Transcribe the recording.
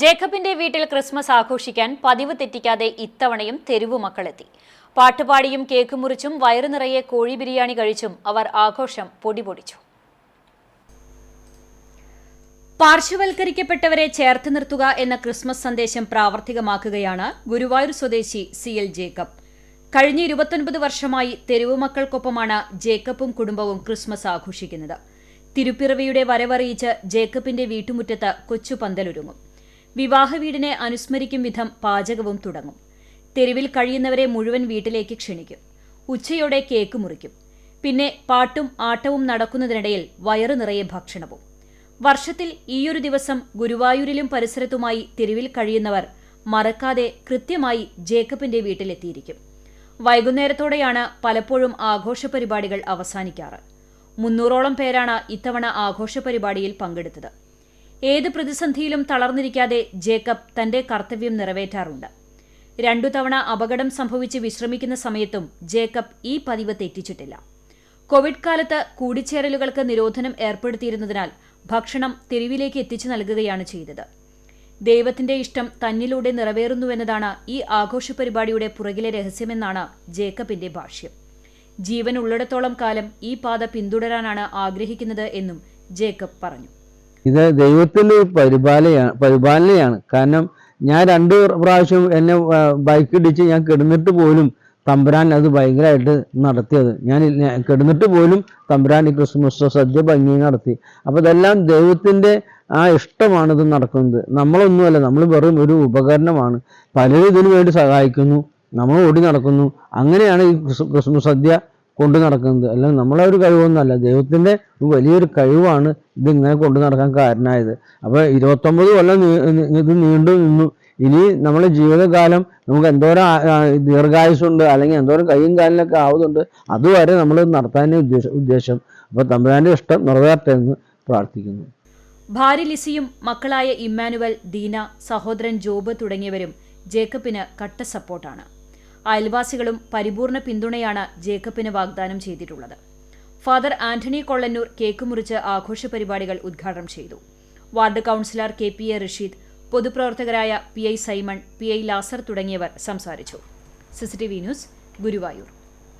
ജേക്കബിന്റെ വീട്ടിൽ ക്രിസ്മസ് ആഘോഷിക്കാൻ പതിവ് തെറ്റിക്കാതെ ഇത്തവണയും തെരുവു മക്കളെത്തി. പാട്ടുപാടിയും കേക്ക് മുറിച്ചും വയറു നിറയെ കോഴി ബിരിയാണി കഴിച്ചും അവർ ആഘോഷം പൊടിപൊടിച്ചു. പാർശ്വവൽക്കരിക്കപ്പെട്ടവരെ ചേർത്ത് നിർത്തുക എന്ന ക്രിസ്മസ് സന്ദേശം പ്രാവർത്തികമാക്കുകയാണ് ഗുരുവായൂർ സ്വദേശി സി എൽ ജേക്കബ്. കഴിഞ്ഞ ഇരുപത്തൊൻപത് വർഷമായി തെരുവു മക്കൾക്കൊപ്പമാണ് ജേക്കബും കുടുംബവും ക്രിസ്മസ് ആഘോഷിക്കുന്നത്. തിരുപ്പിറവിയുടെ വരവറിയിച്ച് ജേക്കബിന്റെ വീട്ടുമുറ്റത്ത് കൊച്ചു പന്തലൊരുങ്ങും. വിവാഹ വീടിനെ അനുസ്മരിക്കും വിധം പാചകവും തുടങ്ങും. തെരുവിൽ കഴിയുന്നവരെ മുഴുവൻ വീട്ടിലേക്ക് ക്ഷണിക്കും. ഉച്ചയോടെ കേക്ക് മുറിക്കും. പിന്നെ പാട്ടും ആട്ടവും നടക്കുന്നതിനിടയിൽ വയറു നിറയെ ഭക്ഷണവും. വർഷത്തിൽ ഈയൊരു ദിവസം ഗുരുവായൂരിലും പരിസരത്തുമായി തെരുവിൽ കഴിയുന്നവർ മറക്കാതെ കൃത്യമായി ജേക്കബിന്റെ വീട്ടിലെത്തിയിരിക്കും. വൈകുന്നേരത്തോടെയാണ് പലപ്പോഴും ആഘോഷ പരിപാടികൾ അവസാനിക്കാറ്. മുന്നൂറോളം പേരാണ് ഇത്തവണ ആഘോഷ പരിപാടിയിൽ പങ്കെടുത്തത്. ഏത് പ്രതിസന്ധിയിലും തളർന്നിരിക്കാതെ ജേക്കബ് തന്റെ കർത്തവ്യം നിറവേറ്റാറുണ്ട്. രണ്ടു തവണ അപകടം സംഭവിച്ച് വിശ്രമിക്കുന്ന സമയത്തും ജേക്കബ് ഈ പതിവ് തെറ്റിച്ചിട്ടില്ല. കോവിഡ് കാലത്ത് കൂടിച്ചേരലുകൾക്ക് നിരോധനം ഏർപ്പെടുത്തിയിരുന്നതിനാൽ ഭക്ഷണം തെരുവിലേക്ക് എത്തിച്ചു നൽകുകയാണ് ചെയ്തത്. ദൈവത്തിന്റെ ഇഷ്ടം തന്നിലൂടെ നിറവേറുന്നുവെന്നതാണ് ഈ ആഘോഷ പരിപാടിയുടെ പുറകിലെ രഹസ്യമെന്നാണ് ജേക്കബിന്റെ ഭാഷ്യം. ജീവൻ ഉള്ളിടത്തോളം കാലം ഈ പാത പിന്തുടരാനാണ് ആഗ്രഹിക്കുന്നത് എന്നും ജേക്കബ് പറഞ്ഞു. ഇത് ദൈവത്തിന്റെ പരിപാലയാണ് പരിപാലനയാണ്. കാരണം ഞാൻ രണ്ട് പ്രാവശ്യം എന്നെ ബൈക്ക് ഇടിച്ച് ഞാൻ കിടന്നിട്ട് പോലും തമ്പുരാൻ അത് ഭയങ്കരമായിട്ട് നടത്തിയത്. ഞാൻ കിടന്നിട്ട് പോലും തമ്പുരാൻ ഈ ക്രിസ്മസ് സദ്യ ഭംഗി നടത്തി. അപ്പോൾ ഇതെല്ലാം ദൈവത്തിന്റെ ആ ഇഷ്ടമാണ് ഇത് നടക്കുന്നത്. നമ്മളൊന്നുമല്ല നമ്മൾ വെറും ഒരു ഉപകരണമാണ്. പലരും ഇതിനു വേണ്ടി സഹായിക്കുന്നു. നമ്മൾ ഓടി നടക്കുന്നു. അങ്ങനെയാണ് ഈ ക്രിസ്- ക്രിസ്മസ് സദ്യ കൊണ്ടു നടക്കുന്നത്. അല്ലെങ്കിൽ നമ്മളെ ഒരു കഴിവൊന്നുമല്ല. ദൈവത്തിന്റെ വലിയൊരു കഴിവാണ് ഇതിങ്ങനെ കൊണ്ടു നടക്കാൻ കാരണമായത്. അപ്പോൾ ഇരുപത്തൊമ്പത് കൊല്ലം ഇത് നീണ്ടു നിന്നു. ഇനി നമ്മളെ ജീവിതകാലം നമുക്ക് എന്തോരം ദീർഘായുസുണ്ട് അല്ലെങ്കിൽ എന്തോരം കൈയും കാലിലൊക്കെ ആവുന്നുണ്ട് അതുവരെ നമ്മൾ നടത്താൻ ഉദ്ദേശം ഉദ്ദേശം. അപ്പോൾ തമ്പുരാന്റെ ഇഷ്ടം നിറവേറട്ടെ എന്ന് പ്രാർത്ഥിക്കുന്നു. ഭാര്യ ലിസിയും മക്കളായ ഇമ്മാനുവൽ ദീന സഹോദരൻ ജോബ് തുടങ്ങിയവരും ജേക്കബിന് കട്ട സപ്പോർട്ടാണ്. അയൽവാസികളും പരിപൂർണ പിന്തുണയാണ് ജേക്കബിന് വാഗ്ദാനം ചെയ്തിട്ടുള്ളത്. ഫാദർ ആന്റണി കൊള്ളന്നൂർ കേക്ക് മുറിച്ച് ആഘോഷ പരിപാടികൾ ഉദ്ഘാടനം ചെയ്തു. Ward councillor K P A Rasheed പൊതുപ്രവർത്തകരായ P I Simon P I Lazar തുടങ്ങിയവർ സംസാരിച്ചു. CCTV news Guruvayur.